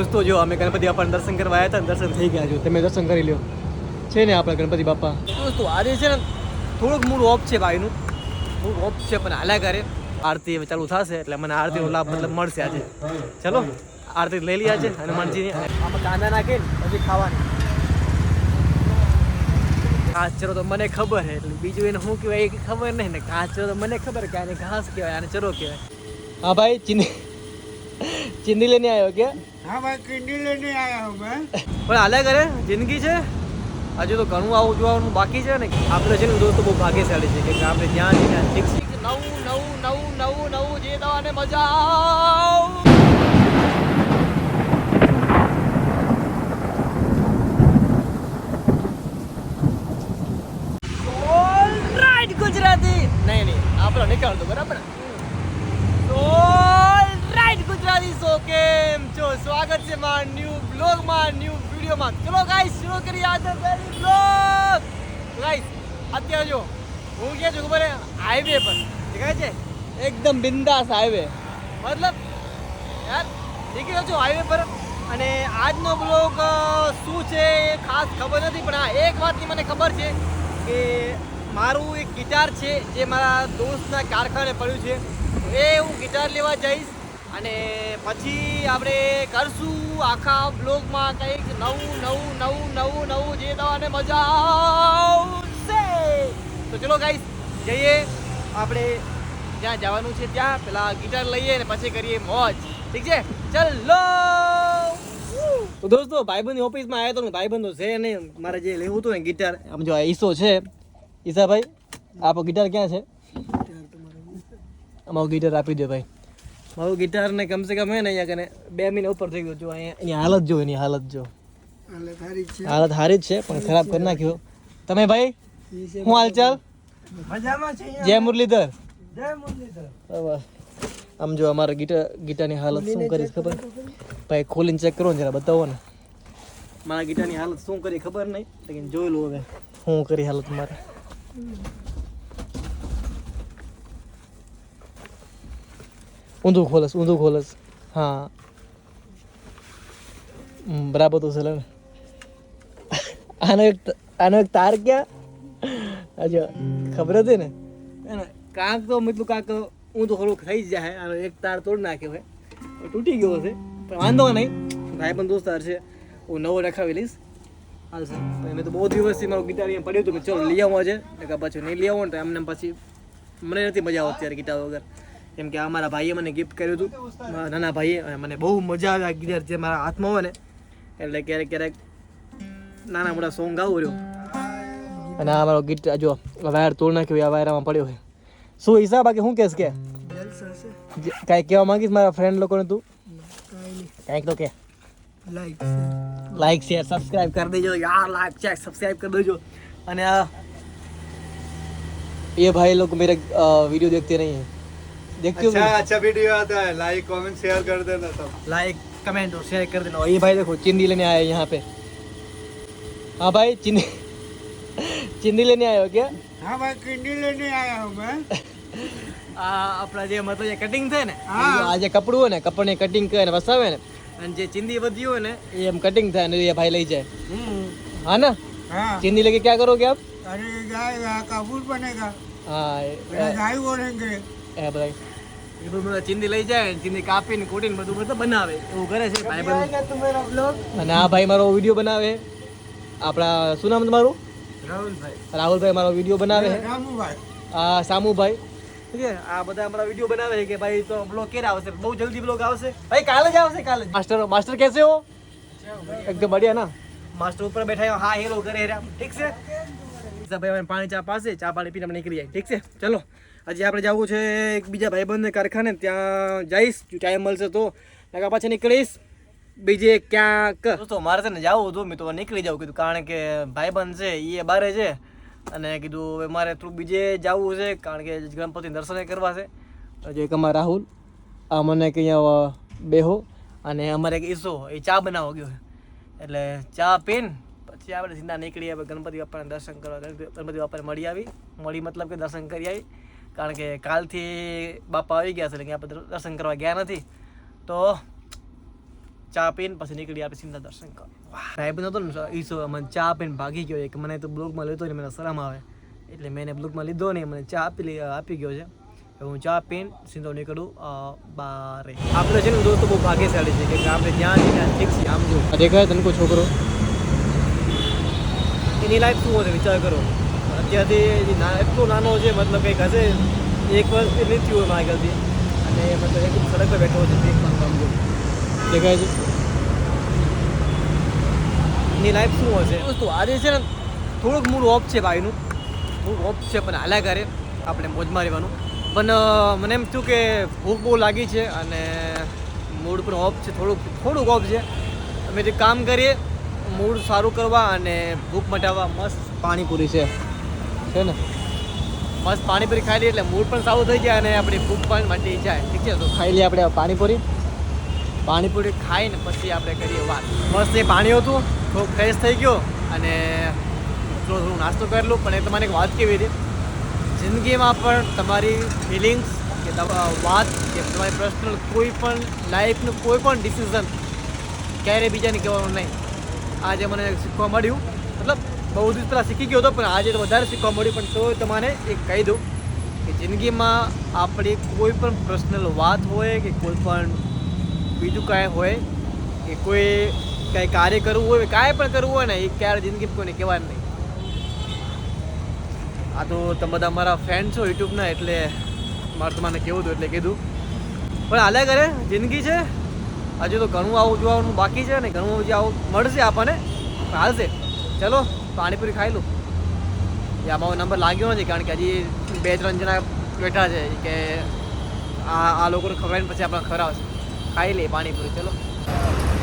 દોસ્તો, જો અમે ગણપતિ બાપાના દર્શન કરવા આવ્યા હતા દર્શન થઈ ગયા જો. તમે દર્શન કરી લો છે ને આપણા ગણપતિ બાપા? દોસ્તો, આજે છે ને થોડુંક મૂળ ઓફ છે ભાઈનું. મૂળ ઓફ છે પણ આલા કરે. આરતી હવે ચાલુ થશે એટલે મને આરતીનો લાભ મતલબ મળશે આજે. ચલો, આરતી લઈ લઈએ છે અને આમાં કાંદા નાખીને પછી ખાવાની. કાચરો તો મને ખબર છે એટલે બીજું એને શું કહેવાય એ ખબર નહીં ને. કાચરો તો મને ખબર કે આને ઘાસ કહેવાય, આને ચરો કહેવાય. હા ભાઈ, ચીની ચીની લઈને આવ્યો કે? હા ભાઈ ચીની લઈને આવ્યો મેં પણ હાલે કરે જિંદગી છે? હજુ તો ઘણું આવું જોવાનું બાકી છે ને આપણે છે ને દોસ્તો બહુ ભાગ્યશાળી છે કે આપણે ત્યાં જઈને શીખ નવું નવું નવું નવું નવું જે દવાને મજા આવ. ચલો ગાઈસ શરૂ કરી આજે પહેલી બ્લોગ ગાઈસ અત્યારે જો, હું ક્યાં છું ખબર હાઈવે પર. દેખાય છે? એકદમ બિંદાસ હાઈવે મતલબ, યાર, નીકળ્યો છું હાઈવે પર. અને આજનો બ્લોગ શું છે એ ખાસ ખબર નથી, પણ હા, એક વાતની મને ખબર છે કે મારું એક ગિટાર છે, જે મારા દોસ્તના કારખાને પડ્યું છે. એ હું ગિટાર લેવા જઈશ. અને પછી આપણે કરશું આખા બ્લોગમાં કંઈક નવું નવું નવું નવું નવું જે દવાને મજા આવશે. તો ચલો ગાઈસ જઈએ. આપણે જ્યાં જવાનું છે ત્યાં પેલા ગિટાર લઈએ ને પછી કરીએ મોજ. ઠીક છે? ચલો. તો દોસ્તો ભાઈબંધની ઓફિસમાં આવ્યો તો ભાઈબંધો છે નહીં. મારે જે લેવું હતું ને ગિટાર આમ જો આ ઈસો છે. ઈસાભાઈ આપો ગિટાર ક્યાં છે? અમારું ગિટાર આપી દો ભાઈ. મારું ગિટાર ને કમસે કમ હે ને અહીંયા કને બે મહિના ઉપર થઈ ગયું. જો અહીંયા એની હાલત જો એની હાલત જો. હાલત હારી જ છે. પણ ખરાબ કરી નાખ્યો. તમે ભાઈ હું હાલચાલ? મજામાં છે જય મુરલીધર. જય મુરલીધર. આમ જો અમારા ગીટા ગીટાની હાલત શું કરી ખબર ભાઈ ખોલીને ચેક કરો ને જરા બતાવો ને. મારા ગીટાની હાલત શું કરી ખબર નહીં લેકિન જોઈ લો હવે. શું કરી હાલત મારે? ઊંધું ખોલસ ઊંધું ખોલસ. હા. બરાબર તો ચલે ને. આનો એક આનો એક તાર ક્યાં? અચ્છા, ખબર હતી ને? કાંક તો મતલબ કાંક ઊંધું થોડુંક થઈ જ જાય. આનો એક તાર તોડી નાખ્યો હોય તૂટી ગયો હશે. પણ વાંધો નહીં. ભાઈ પણ દોસ્તાર છે. હું નવો રખાવી લઈશ. હાલ સર મેં તો બહુ દિવસથી મારું ગિટાર અહીંયા પડ્યું હતું. કે ચલો, લઈ આવું છે કે પછી નહીં લઈ આવું ને તો એમને પછી મને નથી મજા આવતી અત્યારે ગિટાર વગર. કેમ કે આ મારા ભાઈએ મને ગિફ્ટ કર્યું હતું મારા નાના ભાઈએ અને મને બહુ મજા આવે આ ગિટાર જે મારા હાથમાં હોય ને એટલે ક્યારેક ક્યારેક નાના મોટા સોંગ ગાવું રહ્યો અને આ મારો ગીત જો વાયર તોડ નાખ્યો આ વાયરામાં પડ્યો છે શું હિસાબ બાકી શું કહેશ કે જલસા છે જે- કાંઈ કહેવા માંગીશ મારા ફ્રેન્ડ લોકોને તું કાંઈ નહીં કાંઈક તો કે લાઈક લાઈક શેર સબસ્ક્રાઇબ કરી દેજો યાર લાઈક ચેક સબસ્ક્રાઇબ કરી દેજો અને આ ये भाई लोग मेरे वीडियो देखते नहीं हैं देखते हो अच्छा अच्छा वीडियो आता है लाइक कमेंट शेयर कर देना सब लाइक कमेंट और शेयर कर देना और ये भाई देखो चिंदी लेने आए हैं यहाँ पे हाँ भाई चिंदी चिंदी लेने आए हो क्या हाँ भाई किंडी लेने आया हूँ मैं આ આપણા જે મતલબ જે કટિંગ થાય ને હા. આ જે કપડું હોય ને કપડની કટિંગ કરે ને વસાવે ને અને જે ચિંદી વધી હોય ને એ એમ કટિંગ થાય ને એ ભાઈ લઈ જાય હા ના हाँ चिंदी लेके क्या करोगे आप अरे जाएगा कपूर बनेगा હા એ- फिर गाय ओढ़ेंगे એ ભાઈ એ બધું બધા લઈ જાય ચીંદી કાપીને કૂટીને બધું બધું બનાવે. એવું કરે ભાઈ અને આ ભાઈ મારો વીડિયો બનાવે. આપણા શું નામ રાહુલભાઈ. રાહુલભાઈ મારો વીડિયો બનાવે. આ સામુભાઈ. ઠીક છે આ બધા અમારા વીડિયો બનાવે છે કે ભાઈ તો બ્લોગ ક્યારે આવશે? બહુ જલ્દી બ્લોગ આવશે? ભાઈ કાલે જ આવશે કાલે માસ્ટર માસ્ટર કેસે હો? એકદમ બઢિયા માસ્ટર ઉપર બેઠા હા હેલો કરે ઠીક છે? ભાઈ પાણી ચા પાસે ચા પાણી પીને નીકળી જાય. ઠીક છે? ચલો હજી આપણે જવું છે એક બીજા ભાઈબંધને કારખાને. ત્યાં જઈશ, ટાઈમ મળશે તો. નકા પાછી નીકળીશ. બીજે ક્યાંક. દોસ્તો, મારે છે ને જવું હતું, મેં તો નીકળી જાઉં કીધું. કારણ કે ભાઈબંધ છે એ બારે છે. અને કીધું, હવે મારે થોડું બીજે જવું છે, કારણ કે ગણપતિ દર્શન કરવા છે. જે અમારા રાહુલ, આ મને કે અહીંયા બેહો. અને અમારે એક ઈસો, એ ચા બનાવવા ગયો એટલે ચા પીને પછી આપણે સીધા નીકળી આવે ગણપતિ બાપાના દર્શન કરવા. ગણપતિ બાપાને મળી આવી. મળી મતલબ કે દર્શન કરી આવી. કારણ કે કાલથી બાપા આવી ગયા છે, એટલે આપણે દર્શન કરવા ગયા નથી. તો ચા પીને પછી નીકળી આપણે સીધા દર્શન કરવા. સાહેબ નહોતો ને શું મને ચા પીને ભાગી ગયો કે મને તો બ્લોગમાં લેતો ને મને શરમ આવે. એટલે મેં એને બ્લોગમાં લીધો નહીં, મને ચા આપી આપી ગયો છે. હું ચા પીન સીધો નીકળું બારે. આપણે છે ને દોસ્તો બહુ ભાગ્યશાળી છે કે આપણે જ્યાં જઈને ત્યાં ઠીક આમ જો. દેખાય તને કોઈ છોકરો? એની લાઈફ શું હશે વિચાર કરો. અત્યારથી એટલો નાનો છે, મતલબ કંઈક હશે, એક વર્ષ એ નથી હોય ખ્યાલથી. અને મતલબ એક સડક પર બેઠો છે, એક પણ કામ દેખાય છે? એની લાઈફ શું હશે? વસ્તુ આજે છે ને થોડુંક મૂડ ઓફ છે ભાઈનું. મૂડ ઓફ છે, પણ હાલ્યા કરે. આપણે મોજમાં રહેવાનું. પણ મને એમ થયું કે ભૂખ બહુ લાગી છે અને મૂડ પણ ઓફ છે, થોડુંક થોડુંક ઓફ છે. અમે જે કામ કરીએ મૂડ સારું કરવા અને ભૂખ મટાવવા મસ્ત પાણીપુરી છે. છે ને? મસ્ત પાણીપુરી ખાઈ લઈએ એટલે મૂડ પણ સારું થઈ જાય અને આપણી ભૂખ પણ મટી જાય. ઠીક છે? તો ખાઈ લઈએ આપણે પાણીપુરી. પાણીપુરી ખાઈને પછી આપણે કરીએ વાત. મસ્ત એ પાણી હતું થોડું ફ્રેશ થઈ ગયો અને થોડું થોડું નાસ્તો કરેલું પણ એ તમારે એક વાત કેવી હતી? જિંદગીમાં પણ તમારી ફિલિંગ્સ કે વાત કે તમારી પર્સનલ કોઈ પણ લાઈફનું કોઈ પણ ડિસિઝન ક્યારેય બીજાને કહેવાનું નહીં. આજે મને શીખવા મળ્યું. મતલબ બહુ દિવસ પહેલાં શીખી ગયો હતો, પણ આજે વધારે શીખવા મળ્યું. પણ તો તમારે એક કહી દઉં કે જિંદગીમાં આપણી કોઈ પણ પર્સનલ વાત હોય કે કોઈ પણ બીજું કાંઈ હોય, કે કોઈ કાંઈ કાર્ય કરવું હોય, કાંઈ પણ કરવું હોય ને, એ ક્યારે જિંદગી કોઈને કહેવાય નહીં. આ તો તમે બધા મારા ફ્રેન્ડ છો યુટ્યુબના એટલે મારે તમને કેવું હતું એટલે કીધું. પણ હાલ્યા કરે, જિંદગી છે. હજુ તો ઘણું આવું જોવાનું બાકી છે ને ઘણું જે આવું મળશે આપણને. પણ હાલશે. ચલો, પાણીપુરી ખાઈ લઉં. એ આમાં નંબર લાગ્યો નથી કારણ કે હજી બે ત્રણ જણા બેઠા છે કે આ આ લોકોને ખવડાવીને પછી આપણે ખવડાવશે. ખાઈ લઈએ પાણીપુરી, ચલો.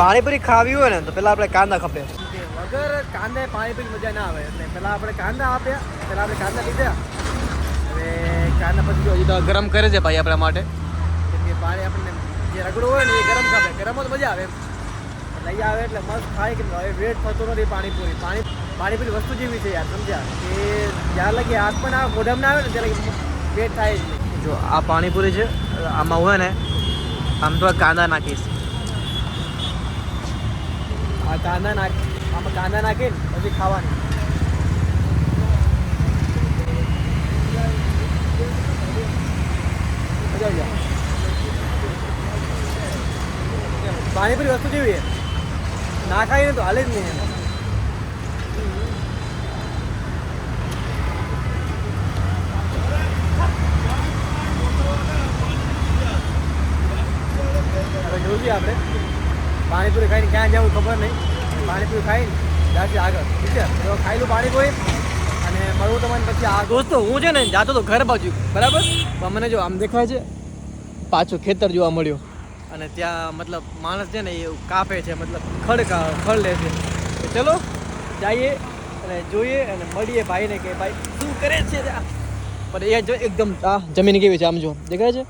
પાણીપુરી ખાવી હોય ને તો પહેલાં આપણે કાંદા ખપે. વગર કાંદા પાણીપુરી મજા ના આવે. એટલે પહેલાં આપણે કાંદા આપ્યા પહેલાં આપણે કાંદા લીધા. હવે કાંદા પછી હજી તો ગરમ કરે છે ભાઈ આપણા માટે. કેમ પાણી આપણને જે રગડો હોય ને એ ગરમ ખાવે. ગરમ જ મજા આવે એમ. લઈ આવે એટલે મસ્ત ખાય કે હવે વેટ થતો નથી પાણીપુરી. પાણી પાણીપુરી વસ્તુ જેવી છે યાર સમજ્યા? કે જ્યાં લગી હાથ પણ આવે મોઢામાં આવે ને ત્યારે વેટ થાય જ નહીં. જો આ પાણીપુરી છે આમાં હોય ને આમ તો કાંદા નાખીશ. આ કાંદા નાખ આમાં કાંદા નાખીને પછી ખાવાની. મજા આવી જાય. પાણીપુરી વસ્તુ છે. ના ખાઈને તો હાલે જ નહીં જોઈએ આપણે? પાણીપુરી ખાઈને ક્યાં જવું ખબર નહીં. પાણીપુરી ખાઈને જાતે આગળ. ઠીક છે? તો ખાઈ લઉં પાણીપુરી અને મળવું તમને પછી આ દોસ્તો, હું છે ને જાતો તો ઘર બાજુ. બરાબર? મને જો આમ દેખાય છે. પાછું ખેતર જોવા મળ્યું. અને ત્યાં મતલબ માણસ છે ને એ કાપે છે, મતલબ ખડ ખડ લે છે. ચલો, જઈએ અને જોઈએ અને મળીએ ભાઈને કે ભાઈ શું કરે છે? પણ એ જો એકદમ આ જમીન કેવી છે આમ જો, દેખાય છે?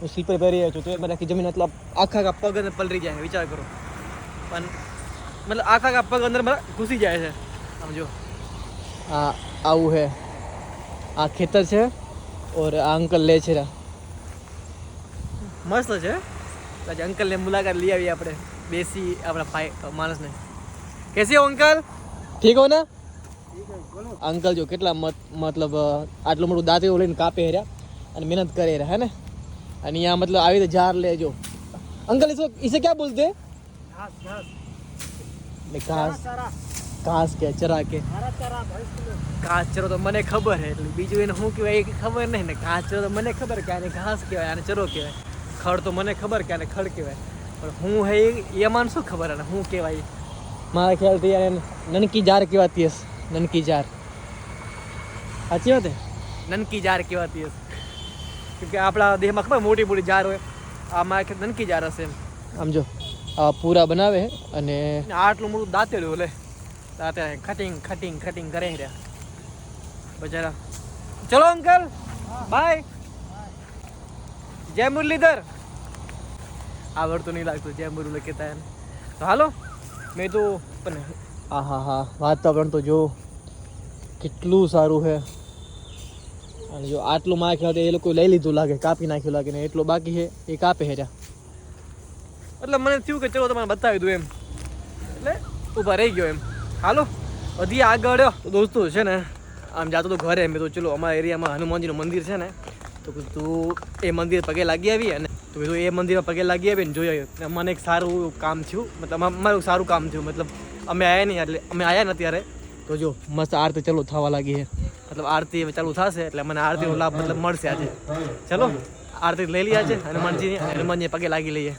હું સ્લીપર પહેરી રહ્યો છું, તો મને આખી જમીન મતલબ આખા આખા પગ અંદર પલરી જાય વિચાર કરો. પણ મતલબ આખા આખા પગ અંદર મારા ઘૂસી જાય છે, આમ જો. આ આવું છે. આ ખેતર છે, ઓર આ અંકલ લે છે મસ્ત છે આજે અંકલને મુલાકાત લઈ આવીએ આપણે. બેસી આપણા માણસને. કેસી હો અંકલ? ઠીક હો ને? અંકલ જો કેટલા મત મતલબ આટલું મોટું દાંતિયું લઈને કાપે રહ્યા અને મહેનત કરે રહ્યા હે ને? અને અહીંયા મતલબ આવી રીતે ઝાર લે જો. અંકલ ઇસો ઇસે ક્યાં બોલતે ઘાસ ઘાસ. કે ચરા કે. ઘાસ ચરો તો મને ખબર હે એટલે બીજું એને શું કહેવાય એ ખબર નહીં ને. ઘાસ ચરો તો મને ખબર કે આને ઘાસ કહેવાય આને ચરો કહેવાય. ખડ તો મને ખબર કે આને ખડ કહેવાય. પણ હું હે એ- એમાં શું ખબર અને હું કહેવાય? મારા ખ્યાલથી યાર એને નનકી જાર કહેવાતી હશે. નનકી જાર. સાચી વાત નનકી જાર કહેવાતી હશે. કે આપણા દેહમાં ખબર મોટી મોટી જાર હોય. આ મારા ખ્યાલ નનકી જાર હશે એમ. આમ જો આ પૂરા બનાવે અને આટલું મોટું દાંતેડું લે. દાંતે ખટિંગ ખટિંગ ખટિંગ કરે રહ્યા. બચારા ચલો અંકલ બાય જય મુરલીધર. આવડતું નહીં લાગતું જય મુરલી કહેતા એને તો હાલો મેં તો પણ હા હા હા વાતાવરણ તો જો કેટલું સારું છે. અને જો આટલું માખ્યું એ લોકો લઈ લીધું લાગે કાપી નાખ્યું લાગે ને એટલું બાકી છે એ કાપે રહ્યા એટલે મને થયું કે ચલો તમને બતાવી દઉં એમ. એટલે ઊભા રહી ગયો એમ. હાલો હજી આગળ તો દોસ્તો છે ને આમ જાતો તો ઘરે મેં તો ચલો અમારા એરિયામાં હનુમાનજીનું મંદિર છે ને તો કીધું એ મંદિર પગે લાગી આવી અને તો કીધું, એ મંદિરમાં પગે લાગી આવી ને જોઈ આવ્યું. મને એક સારું કામ થયું, મતલબ આમ સારું કામ થયું, મતલબ અમે આવ્યા નહીં એટલે અમે આવ્યા ને ત્યારે. તો જો, મસ્ત આરતી ચાલુ થવા લાગી છે. મતલબ આરતી હવે ચાલુ થશે એટલે મને આરતીનો લાભ મતલબ મળશે આજે. ચલો, આરતી લઈ લઈએ આજે હનુમાનજીની અને હનુમાનજી પગે લાગી લઈએ.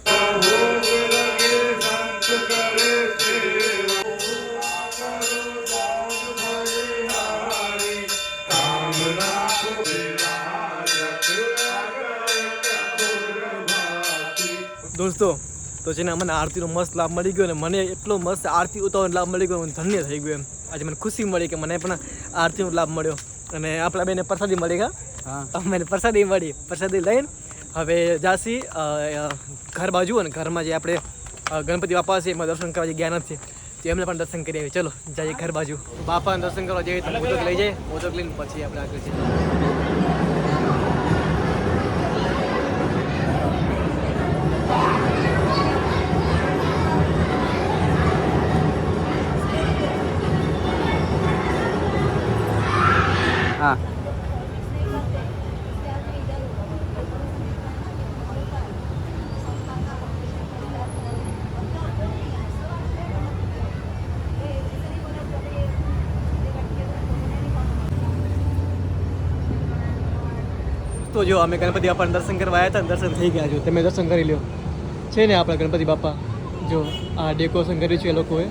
દોસ્તો તો જેને મને આરતીનો મસ્ત લાભ મળી ગયો ને મને એટલો મસ્ત આરતી ઉતાવળ લાભ મળી ગયો હું ધન્ય થઈ ગયો એમ. આજે મને ખુશી મળી કે મને પણ આરતીનો લાભ મળ્યો. અને આપણા બેને પ્રસાદી મળી ગયા હા. મને પ્રસાદી મળી. પ્રસાદી લઈને હવે જાસી ઘર બાજુ અને ઘરમાં જે આપણે ગણપતિ બાપા છે એમાં દર્શન કરવા જે ગયા નથી તો એમને પણ દર્શન કરી આવી ચલો જઈએ ઘર બાજુ. બાપાને દર્શન કરવા જઈએ તો મોદક લઈ જાય મોદક લઈને પછી આપણે આગળ જઈએ. તો જો, અમે ગણપતિ બાપાના દર્શન કરવા આવ્યા હતા દર્શન થઈ ગયા જો તમે દર્શન કરી લો છે ને આપણા ગણપતિ બાપા. જો, આ ડેકોરેશન કર્યું છે એ લોકોએ.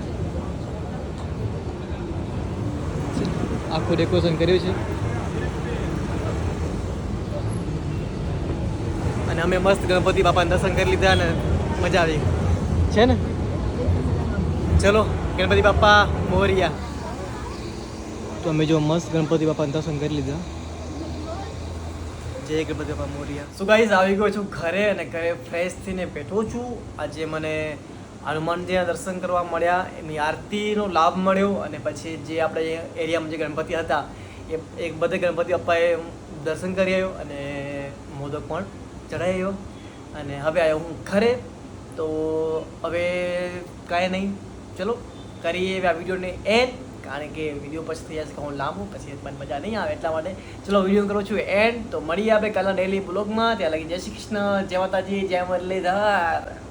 આખું ડેકોરેશન કર્યું છે. અને અમે મસ્ત ગણપતિ બાપાના દર્શન કરી લીધા ને મજા આવી. છે ને? ચલો, ગણપતિ બાપા મોરિયા. તો અમે જો મસ્ત ગણપતિ બાપાના દર્શન કરી લીધા. જય ગણપતિ મોરિયા. સો ગાઈઝ આવી ગયો છું ઘરે અને ઘરે ફ્રેશ થઈને બેઠો છું. આજે મને હનુમાનજીના દર્શન કરવા મળ્યા. એમની આરતીનો લાભ મળ્યો અને પછી જે આપણે એરિયામાં જે ગણપતિ હતા, એ એક બધે ગણપતિ બાપાએ દર્શન કરી આવ્યો અને મોદક પણ ચડાવી આવ્યો. અને હવે આવ્યો હું ઘરે. તો હવે કાંઈ નહીં. ચલો, કરીએ આ વિડીયોને એન્ડ કારણ કે વીડિયો પછી થઈ જશે હું લાંબુ, પછી મને મજા નહીં આવે એટલા માટે. ચલો વીડિયો કરું છું એન્ડ તો મળીએ આપણે કાલના ડેલી બ્લોગમાં ત્યાં લગી જય શ્રી કૃષ્ણ, જય માતાજી, જય મુરલીધર